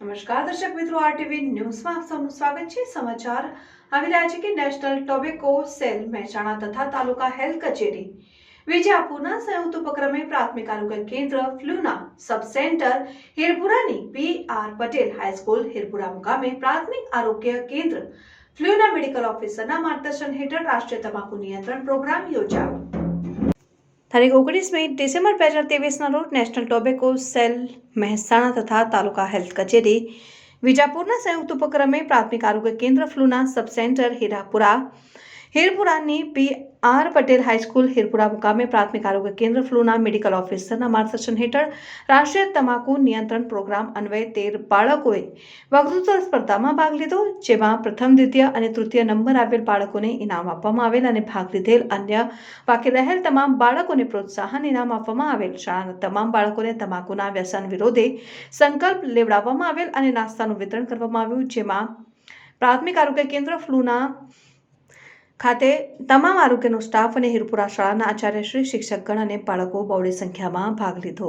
નમસ્કાર, દર્શક મિત્રો આરટીવી ન્યૂઝમાં આપ સૌનું સ્વાગત છે. સમાચાર આવી રહ્યા છે કે નેશનલ ટોબેકો સેલ મહેસાણા તથા તાલુકા હેલ્થ કચેરી વિજાપુરના સંયુક્ત ઉપક્રમે પ્રાથમિક આરોગ્ય કેન્દ્ર ફ્લુના sub centre હિરપુરાની P R Patel high school Hirpura મુકામે પ્રાથમિક આરોગ્ય કેન્દ્ર ફ્લુના મેડિકલ ઓફિસરના માર્ગદર્શન હેઠળ રાષ્ટ્રીય તમાકુ નિયંત્રણ પ્રોગ્રામ યોજાયો. તારીખ ઓગણીસમી ડિસેમ્બર બે હજાર ત્રેવીસના રોજ નેશનલ ટોબેકો સેલ મહેસાણા તથા તાલુકા હેલ્થ કચેરી વિજાપુરના સંયુક્ત ઉપક્રમે પ્રાથમિક આરોગ્ય કેન્દ્ર ફ્લૂના sub centre Hirapura હીરપુરાની P R Patel high school Hirpura મુકામે પ્રાથમિક આરોગ્ય કેન્દ્ર ફ્લુના મેડિકલ ઓફિસરના માર્ગદર્શન હેઠળ રાષ્ટ્રીય તમાકુ નિયંત્રણ પ્રોગ્રામ અન્વયે તેર બાળકોએ વક્તૃત્વ સ્પર્ધામાં ભાગ લીધો, જેમાં પ્રથમ, દ્વિતીય અને તૃતીય નંબર આવેલ બાળકોને ઇનામ આપવામાં આવેલ અને ભાગ લીધેલ અન્ય બાકી રહેલ તમામ બાળકોને પ્રોત્સાહન ઇનામ આપવામાં આવેલ. શાળાના તમામ બાળકોને તમાકુના વ્યસન વિરોધે સંકલ્પ લેવડાવવામાં આવેલ અને નાસ્તાનું વિતરણ કરવામાં આવ્યું, જેમાં પ્રાથમિક આરોગ્ય કેન્દ્ર ફ્લુના ખાતે તમામ આરોગ્યનો સ્ટાફ અને હિરપુરા શાળાના આચાર્યશ્રી શિક્ષકગણ અને બાળકો બહોળી સંખ્યામાં ભાગ લીધો.